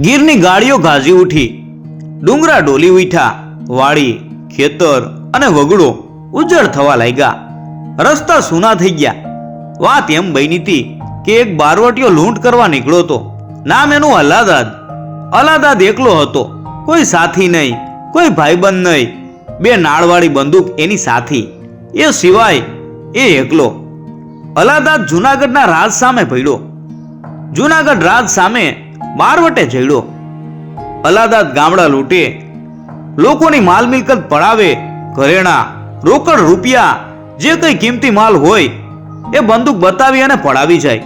ગીરની ગાડીઓ ગાજી ઉઠી. ડુંગરા ડોલી ઉઠ્યા. વાડી, ખેતર અને વગડો ઉજ્જડ થવા લાગ્યા. રસ્તા સૂના થઈ ગયા. વાત એમ બની હતી કે એક બારવટીયો લૂંટ કરવા નીકળ્યો હતો. નામ એનું અલ્લાદાદ અલ્લાદાદ એકલો હતો. કોઈ સાથી નહીં, કોઈ ભાઈબંધ નહીં. બે નાળવાળી બંદૂક એની સાથી. એ સિવાય એ એકલો. અલાદાદ જુનાગઢના રાજ સામે પડ્યો. જુનાગઢ રાજ સામે બારવટે જઈડો અલાદાદ ગામડા લૂંટે. લોકોની માલ મિલકત પડાવે ઘરેણા, રોકડ રૂપિયા, જે કંઈ કિંમતી માલ હોય, એ બંદૂક બતાવી અને પડાવી જાય.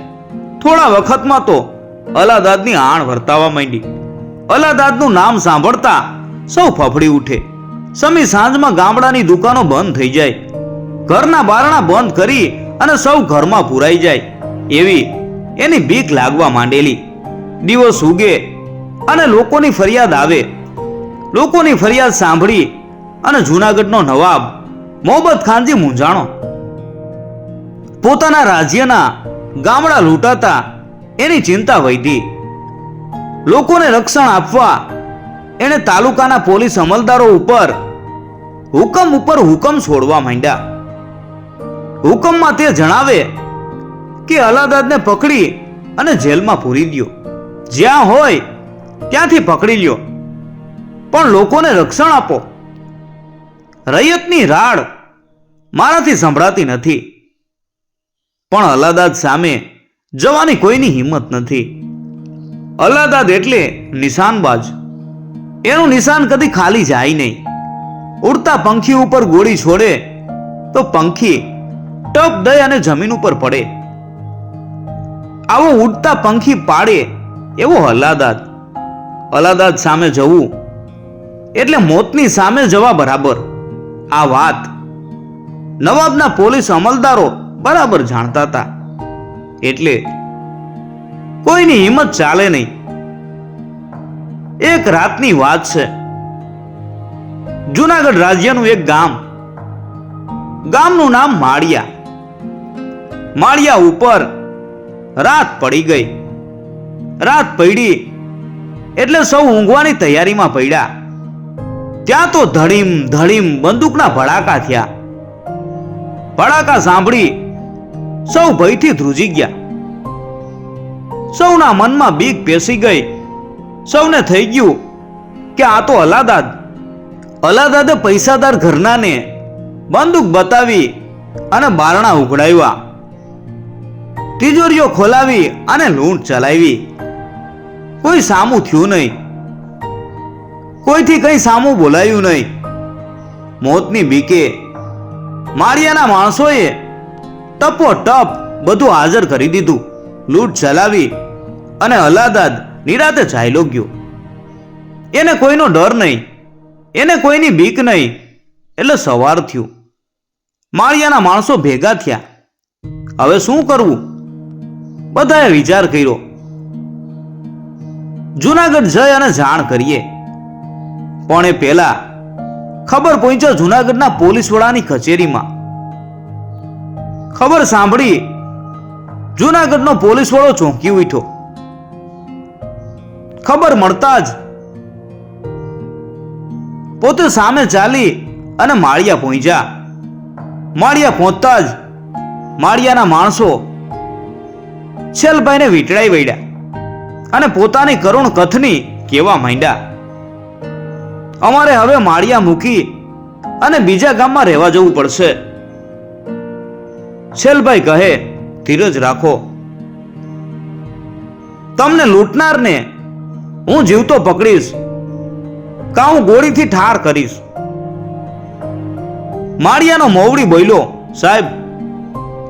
થોડા વખતમાં તો અલાદાદની આણ વર્તાવા માંડી. અલાદાદનું નામ સાંભળતા સૌ ફફડી ઉઠે. સમી સાંજમાં ગામડાની દુકાનો બંધ થઈ જાય. ઘરના બારણા બંધ કરી અને સૌ ઘરમાં પુરાઈ જાય. એવી એની બીક લાગવા માંડેલી. દિવસ ઉગે અને લોકોની ફરિયાદ આવે. લોકોની ફરિયાદ સાંભળી અને જૂનાગઢનો નવાબ મોહમ્મદ ખાનજી મૂંઝાણો. પોતાના રાજ્યના ગામડા લૂંટાતા એની ચિંતા વધી. લોકોને રક્ષણ આપવા એણે તાલુકાના પોલીસ અમલદારો ઉપર હુકમ ઉપર હુકમ છોડવા માંડ્યા. હુકમમાં તે જણાવે કે અલાદાદને પકડી અને જેલમાં પૂરી દ્યો. જ્યાં હોય ત્યાંથી પકડી લ્યો. પણ લોકોને રક્ષણ આપો. રૈયતની રાડ મારાથી સંભળાતી નથી. પણ અલાદાદ સામે જવાની કોઈની હિંમત નથી. અલાદાદ એટલે નિશાનબાજ. એનું નિશાન કદી ખાલી જાય નહીં. ઉડતા પંખી ઉપર ગોળી છોડે તો પંખી ટપ દઈ અને જમીન ઉપર પડે. આવો ઉડતા પંખી પાડે એવો અલાદાદ અલાદાદ સામે જવું એટલે મોતની સામે જવા બરાબર. આ વાત નવાબના પોલીસ અમલદારો બરાબર જાણતા હતા. એટલે કોઈની હિંમત ચાલે નહીં. એક રાતની વાત છે. જુનાગઢ રાજ્યનું એક ગામ. ગામનું નામ માળિયા. માળિયા ઉપર રાત પડી ગઈ. રાત પડી. એટલે સૌ ઊંઘવાની તૈયારીમાં પડ્યા. ત્યાં તો ધડીમ ધડીમ બંદૂકના ભડાકા થયા. ભડાકા સાંભળી સૌ ભયથી ધ્રુજી ગયા. સૌના મનમાં બીક પેસી ગઈ. સૌને થઈ ગયું કે આ તો અલાદાદ. અલાદાદે પૈસાદાર ઘરનાને બંદૂક બતાવી અને બારણા ઉઘડાવ્યા. તિજોરીઓ ખોલાવી અને લૂંટ ચલાવી. કોઈ સામું થયું નહીં. કોઈથી કંઈ સામું બોલાયું નહીં. મોતની બીકે માળિયાના માણસોએ ટપો ટપ બધું હાજર કરી દીધું. લૂંટ ચલાવી અને અલાદાદ નિરાતે ચાલ્યો ગયો. એને કોઈનો ડર નહીં. એને કોઈની બીક નહીં. એટલે સવાર થયું. માળિયાના માણસો ભેગા થયા. હવે શું કરવું? બધાએ વિચાર કર્યો. જુનાગઢ જઈ અને જાણ કરીએ. પણ એ પહેલા ખબર પહોંચ્યો જુનાગઢના પોલીસ વડાની કચેરીમાં. ખબર સાંભળી જૂનાગઢનો પોલીસ વડો ચોંકી ઉઠ્યો. ખબર મળતા જ પોતે સામે ચાલી અને માળિયા પહોંચ્યા. માળિયા પહોંચતા જ માળિયાના માણસો છેલભાઈને વીંટળાઈ વળ્યા. અને પોતાની કરુણ કથની કેવા માંડ્યા? અમારે હવે માળિયા મૂકી અને બીજા ગામમાં રહેવા જવું પડશે. છેલભાઈ કહે, ધીરજ રાખો. તમને લૂંટનારને હું જીવતો પકડીશ. કા હું ગોળીથી ઠાર કરીશ. માળિયાનો મોવડી બોલ્યો, સાહેબ,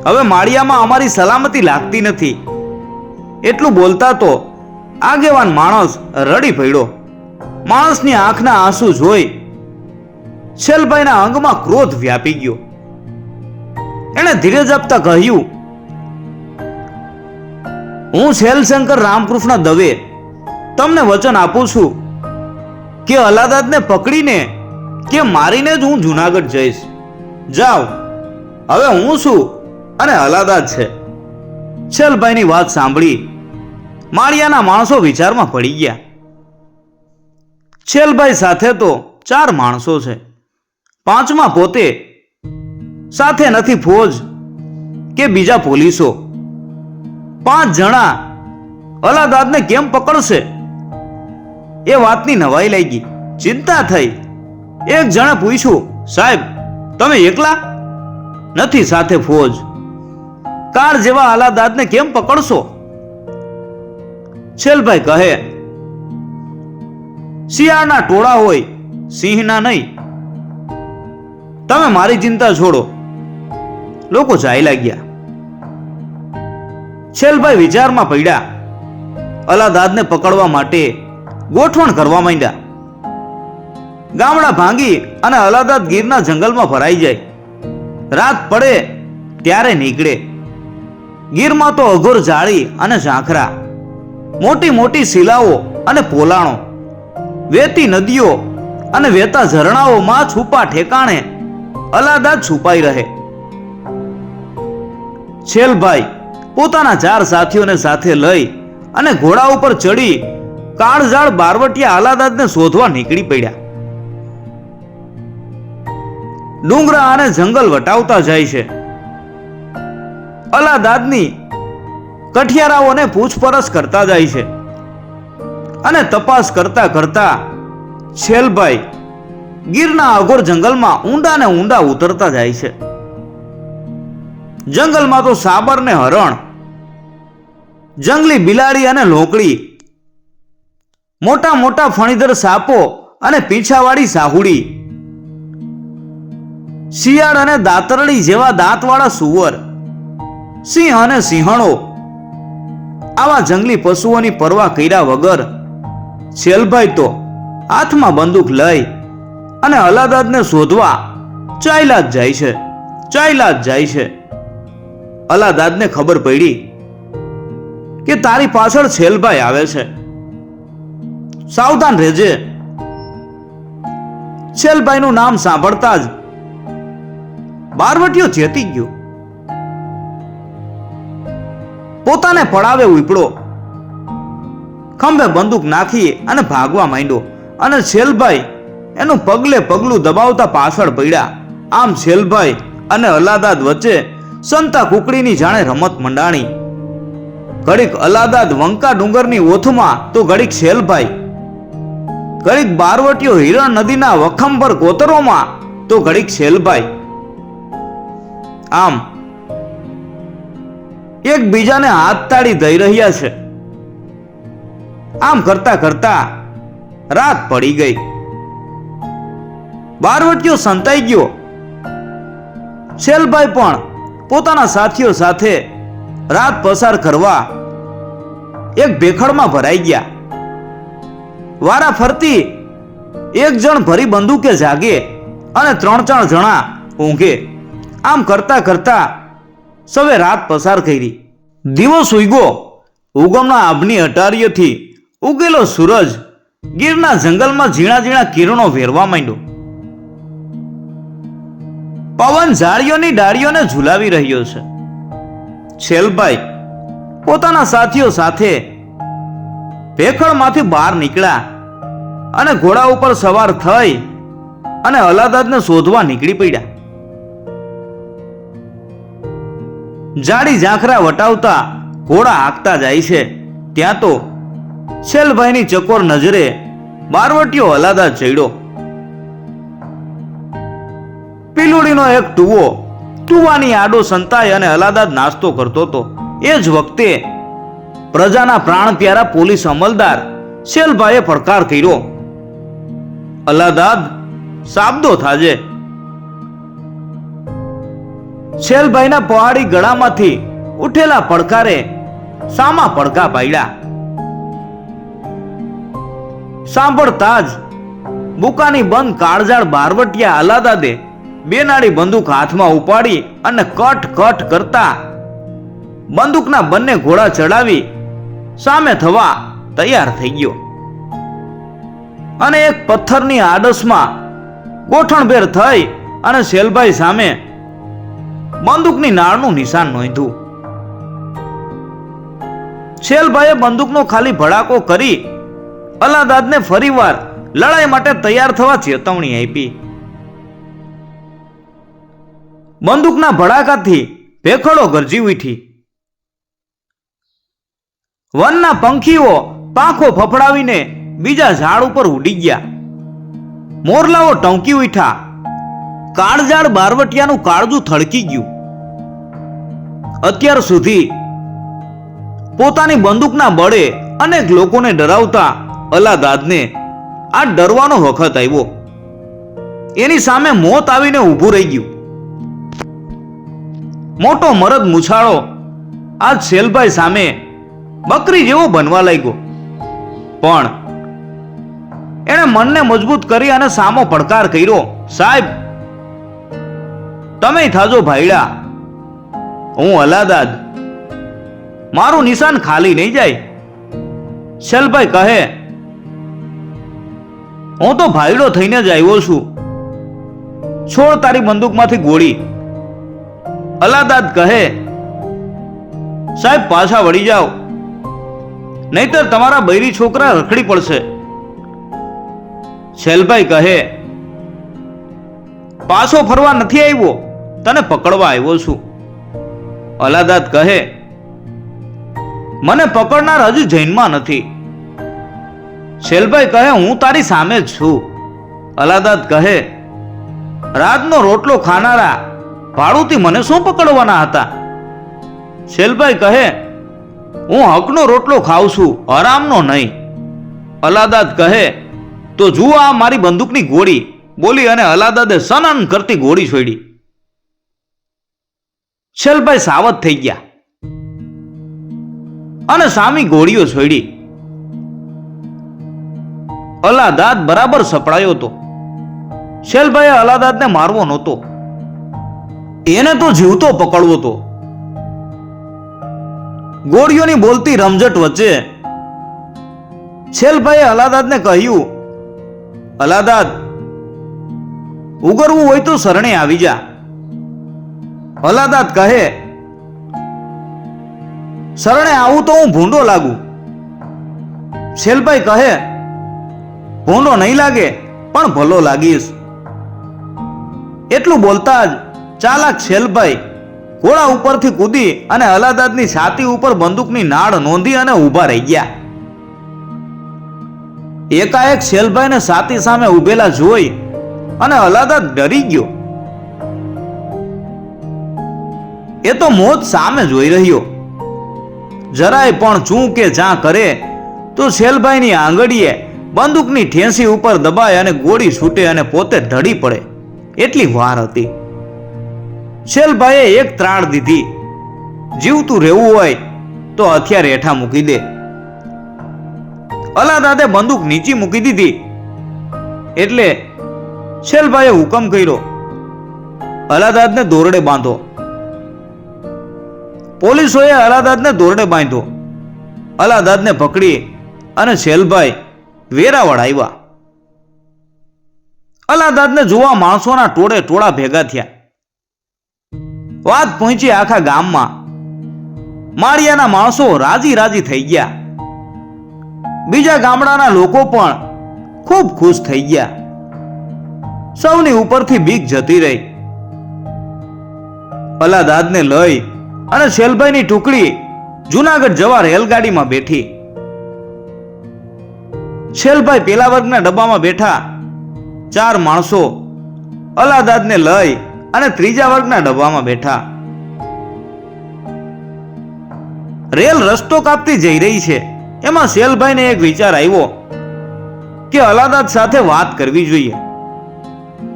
હવે માળિયામાં અમારી સલામતી લાગતી નથી. એટલું બોલતા તો આગેવાન માણસ રડી પડ્યો. માણસની આંખના આંસુ જોઈ શેલભાઈના અંગમાં ક્રોધ વ્યાપી ગયો. એણે ધીરજ આપતા કહ્યું, હું શેલશંકર રામકૃષ્ણ દવે. તમને વચન આપું છું કે અલાદાદને પકડીને કે મારીને જ હું જુનાગઢ જઈશ. જાઓ, હવે હું છું અને અલાદાદ છે. છેલભાઈની વાત સાંભળી માળિયાના માણસો વિચારમાં પડી ગયા. છેલભાઈ સાથે તો ચાર માણસો છે. પાંચમાં પોતે સાથે નથી ફોજ કે બીજા પોલીસો. પાંચ જણા અલાદાદને કેમ પકડશે? એ વાતની નવાઈ લાગી ચિંતા થઈ. એક જણે પૂછ્યું, સાહેબ, તમે એકલા? નથી સાથે ફોજ. કાર જેવા અલાદાદને કેમ પકડશો? છેલભાઈ કહે, શિયાળના ટોળા હોય, સિંહના નહીં. તમે મારી ચિંતા છોડો. લોકો જાય લાગ્યા. છેલભાઈ વિચારમાં પડ્યા અલાદાદને પકડવા માટે ગોઠવણ કરવા માંડ્યા. ગામડા ભાંગી અને અલાદાદ ગીરના જંગલમાં ભરાઈ જાય. રાત પડે ત્યારે નીકળે. ગીરમાં તો અઘોર જાળી અને ઝાંખરા. મોટી મોટી શિલાઓ અને પોલાણો. વેતી નદીઓ અને વેતા ઝરણાઓમાં છુપા ઠેકાણે અલાદાદ છુપાઈ રહે. છેલભાઈ પોતાના ચાર સાથીઓને સાથે લઈ અને ઘોડા ઉપર ચડી કાળઝાળ બારવટિયા અલાદાદને શોધવા નીકળી પડ્યા. ડુંગરા અને જંગલ વટાવતા જાય છે. અલાદાદની કઠિયારાઓને પૂછપરછ કરતા જાય છે અને તપાસ કરતા કરતા છેલભાઈ ગીરના અઘોર જંગલમાં ઊંડા ને ઊંડા ઉતરતા જાય છે. જંગલમાં તો સાબર ને હરણ, જંગલી બિલાડી અને લોકડી મોટા મોટા ફણીધર સાપો અને પીંછાવાળી સાહુડી, શિયાળ અને દાતરડી જેવા દાંતવાળા સુવર, સિંહ અને સિંહણો આવા જંગલી પશુઓની પરવા કર્યા વગર શેલભાઈ તો હાથમાં બંદૂક લઈ અને અલાદાદને શોધવા ચાયલા જ જાય છે ચાયલા જ જાય છે. અલાદાદને ખબર પડી કે તારી પાછળ છેલભાઈ આવે છે. સાવધાન રહેજે. છેલભાઈનું નામ સાંભળતા જ બારવટીયો ચેતી ગયો. પોતાને પડાવે ઉપડો. ખંભે બંદૂક નાખી અને ભાગવા માંડ્યો. અને છેલભાઈ એનું પગલે પગલું દબાવતા પાછળ પડ્યા. આમ છેલભાઈ અને અલાદાદ વચ્ચે સંતા કુકડીની જાણે રમત મંડાણી. ઘડીક અલાદાદ વંકા ડુંગરની ઓથમાં તો ઘડીક છેલભાઈ. ઘડીક બારવટીઓ હિરણ નદીના વખંબર કોતરોમાં તો ઘડીક છેલભાઈ. આમ એકબીજાને હાથ તાળી દઈ રહ્યા છે. આમ કરતા કરતા રાત પડી ગઈ. બારવટીઓ સંતાઈ ગયો. શેલભાઈ પણ પોતાના સાથીઓ સાથે રાત પસાર કરવા એક ભેખડમાં ભરાઈ ગયા. વારા ફરતી એક જણ ભરી બંદૂકે જાગે અને ત્રણ ચાર જણા ઊંઘે. આમ કરતા કરતા સવે રાત પસાર કરી. દિવસ ઉગ્યો. ઉગમના આભની અટારીઓથી ઉગેલો સૂરજ ગીરના જંગલમાં ઝીણા ઝીણા કિરણો વેરવા માંડ્યો. પવન ઝાડીઓની ડાળીઓને ઝુલાવી રહ્યો છે. છેલભાઈ પોતાના સાથીઓ સાથે ભેખડમાંથી બહાર નીકળ્યા અને ઘોડા ઉપર સવાર થઈ અને અલાદાદને શોધવા નીકળી પડ્યા. જાડી ઝાંખરા વટાવતા ઘોડા હાંકતા જાય છે. ત્યાં તો શેલભાઈની ચકોર નજરે બારવટીયો હલાદા ચડ્યો. પીલુડીનો એક ટુવો ટુવાની આડો સંતાય અને અલાદાદ નાસ્તો કરતો હતો. એ જ વખતે પ્રજાના પ્રાણ પ્યારા પોલીસ અમલદાર શેલભાઈએ પડકાર કર્યો. અલાદાદ સાબદો થાજે. શેલભાઈના પહાડી ગળામાંથી ઉઠેલા પડકારે સામા પડકા પાડ્યા. સાંભળતા જ બુકાની બંધ કાળજાળ બારવટિયા અલાદાદે બે નાડી બંદૂક હાથમાં ઉપાડી અને કટ કટ કરતા બંદૂકના બંને ઘોડા ચડાવી સામે થવા તૈયાર થઈ ગયો. અને એક પથ્થરની આડસમાં ગોઠણભેર થઈ અને શેલભાઈ સામે બંદૂકની નાળનું નિશાન નોંધ્યું. શેલભાઈએ બંદૂકનો ખાલી ભડાકો કરી અલાદાદને ફરીવાર લડાઈ માટે તૈયાર થવા ચેતવણી આપી. બંદૂકના ભડાકાથી ભેખડો ગરજી ઉઠી. વનના પંખીઓ પાંખો ફફડાવીને બીજા ઝાડ ઉપર ઉડી ગયા. મોરલાઓ ટંકી ઉઠ્યા. કાળજાળ બારવટિયાનું કાળજું થડકી ગયું. અત્યાર સુધી પોતાની બંદૂકના બળે અનેક લોકોને ડરાવતા અલાદાદને આ ડરવાનો વખત આવ્યો. એની સામે મોત આવીને ઊભું રહી ગયું. મોટો મરદ મુછાળો આ શેલભાઈ સામે બકરી જેવો બનવા લાગ્યો. પણ એણે મનને મજબૂત કરી અને સામો પડકાર કર્યો. સાહેબ તમે થાજો ભાઈડા. હું અલાદાદ. મારું નિશાન ખાલી નહીં જાય. શેલભાઈ કહે, હું તો ભાઈડો થઈને જ આવ્યો છું. છોડ તારી બંદૂકમાંથી ગોળી. અલાદાદ કહે, સાહેબ, પાછા વળી જાઓ. નહીતર તમારા બૈરી છોકરા રખડી પડશે. શેલભાઈ કહે, પાછો ફરવા નથી આવ્યો? તને પકડવા આવ્યો છું. અલાદાદ કહે, મને પકડનાર હજુ જૈનમાં નથી. શેલભાઈ કહે, હું તારી સામે જ છું. અલાદાદ કહે, રાતનો રોટલો ખાનારા ભાડુથી મને શું પકડવાના હતા? શેલભાઈ કહે, હું હકનો રોટલો ખાઉં છું, હરામનો નહીં. અલાદાદ કહે, તો જુઓ આ મારી બંદૂકની ગોળી. બોલી અને અલાદાદે સનન કરતી ગોળી છોડી. શેલભાઈ સાવધ થઈ ગયા. અને સામી ગોળીઓ છોડી. અલાદાદ બરાબર સપડાયો હતો. શેલભાઈએ અલાદાદને મારવો નહોતો. એને તો જીવતો પકડવો તો ગોળીઓની બોલતી રમઝટ વચ્ચે શેલભાઈએ અલાદાદને કહ્યું, અલાદાદ, ઉગરવું હોય તો શરણે આવી જા. અલાદાદ કહે, શરણે આવું તો હું ભૂંડો લાગુ. શેલભાઈ કહે, ભૂંડો નહીં લાગે, પણ ભલો લાગીશ. એટલું બોલતા જ ચાલાક શેલભાઈ ઘોડા ઉપરથી કૂદી અને અલાદાદની છાતી ઉપર બંદૂકની નાળ નોંધી અને ઊભા રહી ગયા. એકાએક શેલભાઈને છાતી સામે ઊભેલા જોઈ અને અલાદાદ ડરી ગયો. એ તો મોત સામે જોઈ રહ્યો. જરાય પણ ચૂં કે જા કરે, તો શેલભાઈની આંગળીએ બંદૂકની ઠેંસી ઉપર દબાય અને ગોળી છૂટે અને પોતે ઢળી પડે. એટલી વાર હતી. શેલભાઈએ એક ત્રાણ દીધી. જીવતું રહેવું હોય તો હથિયાર હેઠા મૂકી દે. અલાદાદે બંદૂક નીચી મૂકી દીધી. એટલે શેલભાઈએ હુકમ કર્યો. અલાદાદને દોરડે બાંધો. પોલીસોએ અલાદાદને દોરડે બાંધ્યો. અલાદાદને પકડી અને શેલભાઈ વેરાવળ આવ્યા. અલાદાદને જોવા માણસોના ટોળે ટોળા ભેગા થયા. વાત પહોંચી આખા ગામમાં. માળિયાના માણસો રાજી રાજી થઈ ગયા. બીજા ગામડાના લોકો પણ ખૂબ ખુશ થઈ ગયા. સૌની ઉપરથી બીક જતી રહી. અલાદાદને લઈ અને શેલભાઈની ટુકડી જુનાગઢ જવા રેલગાડીમાં બેઠી. શેલભાઈ પેલા વર્ગના ડબ્બામાં બેઠા. ચાર માણસો અલાદાદને લઈ અને ત્રીજા વર્ગના ડબ્બામાં બેઠા. રેલ રસ્તો કાપતી જઈ રહી છે. એમાં શેલભાઈને એક વિચાર આવ્યો કે અલાદાદ સાથે વાત કરવી જોઈએ.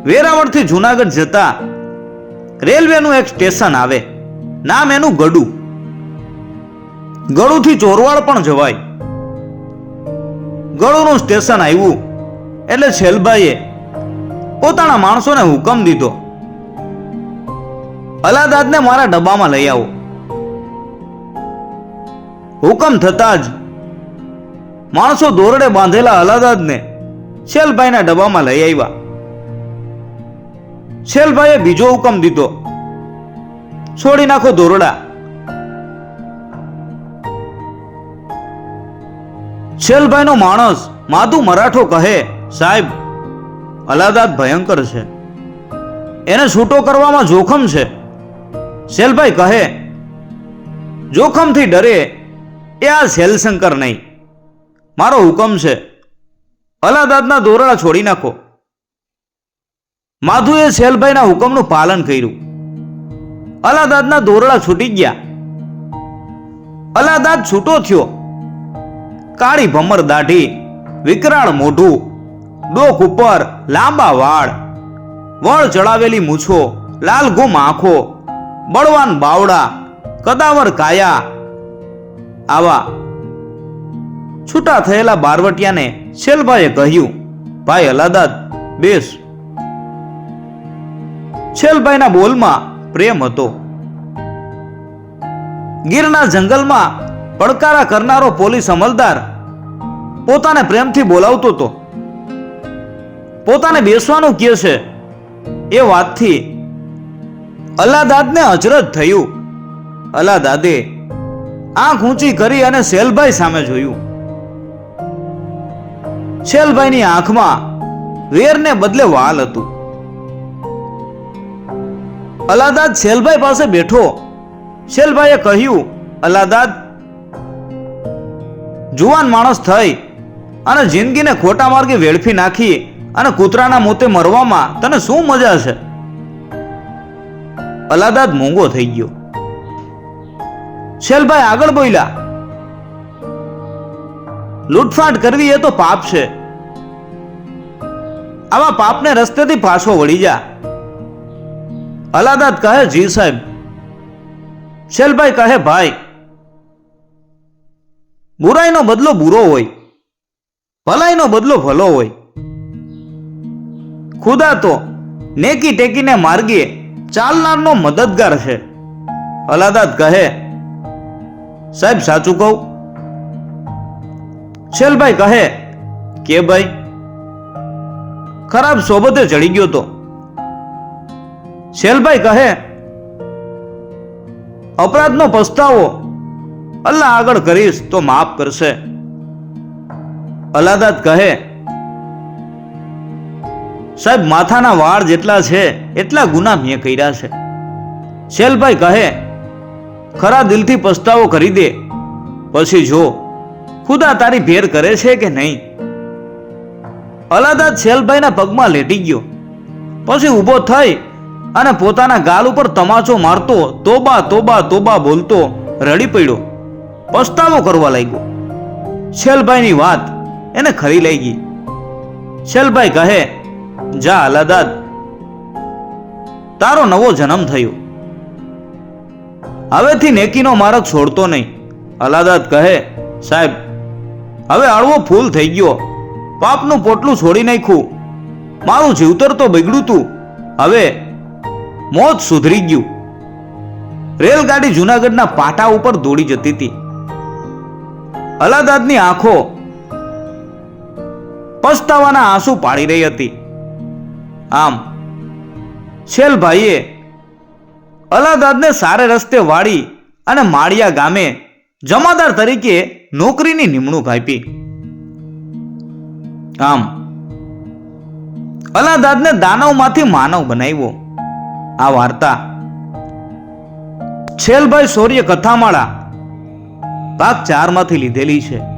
વેરાવળથી જુનાગઢ જતા રેલવેનું એક સ્ટેશન આવે. નામ એનું ગડુ. ગળુથી ચોરવાડ પણ જવાય. ગળુનું સ્ટેશન આવ્યું. એટલે છેલભાઈએ પોતાના માણસોને હુકમ દીધો. અલાદાદને મારા ડબ્બામાં લઈ આવો. હુકમ થતા જ માણસો દોરડે બાંધેલા અલાદાદને છેલભાઈના ડબ્બામાં લઈ આવ્યા. છેલભાઈએ બીજો હુકમ દીધો. છોડી નાખો દોરડા. છેલભાઈનો માણસ માધુ મરાઠો કહે, સાહેબ, અલાદાદ ભયંકર છે. એને છૂટો કરવામાં જોખમ છે. શેલભાઈ કહે, જોખમથી ડરે એ આ શેલશંકર નહીં. મારો હુકમ છે. અલાદાદના દોરડા છોડી નાખો. માધુએ શેલભાઈના હુકમનું પાલન કર્યું. અલાદાદના દોરડા છૂટી ગયા. અલાદાદ છૂટો થયો. કાળી ભમર દાઢી, વિકરાળ મોઢું, ડોક ઉપર લાંબા વાળ, વળ ચડાવેલી મૂછો, લાલ ગુમ આંખો, બળવાન બાવડા, કદાવર કાયા. આવા છૂટા થયેલા બારવટિયાને શેલભાઈએ કહ્યું, ભાઈ અલાદાદ, બેસ. શેલભાઈના બોલમાં પ્રેમ હતો. ગીરના જંગલમાં પડકારા કરનારો પોલીસ અમલદાર પોતાને પ્રેમથી બોલાવતો હતો. પોતાને બેસવાનું કહે છે. એ વાતથી અલાદાદને અચરજ થયું. અલાદાદે આંખ ઊંચી કરી અને શેલભાઈ સામે જોયું. શેલભાઈની આંખમાં વેરને બદલે વાલ હતું. અલાદાદ શેલભાઈ પાસે બેઠો. શેલભાઈએ કહ્યું, અલાદાદ, જુવાન માણસ થઈ અને જિંદગીને ખોટા માર્ગે વેડફી નાખી અને કૂતરાના મોતે મરવામાં તને શું મજા છે? અલાદાદ મોંઘો થઈ ગયો. શેલભાઈ આગળ બોલ્યા, લૂંટફાટ કરવી એ તો પાપ છે. આવા પાપને રસ્તેથી પાછો વળી જા. અલાદાદ કહે જી સાહેબ. શેલભાઈ કહે ભાઈ. બુરાઈનો બદલો બુરો હોય. ભલાઈનો બદલો ભલો હોય. ખુદા તો નેકી ટેકીને માર્ગીએ ચાલનારનો મદદગાર છે. અલાદાદ કહે, સાહેબ, સાચું કહું? શેલભાઈ કહે, કે ભાઈ, ખરાબ સોબતે ચડી ગયો તો. શેલભાઈ કહે, અપરાધનો પસ્તાવો અલ્લાહ આગળ કરીશ તો માફ કરશે. અલાદાદ કહે, સાહેબ, માથાના વાળ જેટલા છે, એટલા ગુના મેં કર્યા છે. શેલભાઈ કહે, ખરા દિલથી પસ્તાવો કરી દે, પછી જો ખુદા તારી ભેર કરે છે કે નહીં? અલાદાદ શેલભાઈના પગમાં લેટી ગયો. પછી ઊભો થઈ અને પોતાના ગાલ ઉપર તમાચો મારતો, તોબા તોબા તોબા બોલતો રડી પડ્યો. પસ્તાવો કરવા લાગ્યો. શેલભાઈની વાત એને ખરી લઈ ગઈ શેલભાઈ કહે, જા અલાદાદ. તારો નવો જન્મ થયો. હવેથી નેકીનો માર્ગ છોડતો નહીં. અલાદાદ કહે, સાહેબ, હવે આળવો ફૂલ થઈ ગયો. પાપનું પોટલું છોડી નાખ્યું. મારું જીવતર તો બગડ્યું તું. હવે મોત સુધરી ગયું. રેલગાડી જુનાગઢના પાટા ઉપર દોડી જતી હતી. અલાદાદની આંખો પસ્તાવાના આંસુ પાડી રહી હતી. આમ શેલભાઈએ અલાદાદને સારે રસ્તે વાળી અને માળિયા ગામે જમાદાર તરીકે નોકરીની નિમણૂક આપી. આમ, અલાદાદને દાનવમાંથી માનવ બનાવ્યો. આ વાર્તા. છેલભાઈ શૌર્ય કથામાળા ભાગ ચારમાંથી લીધેલી છે.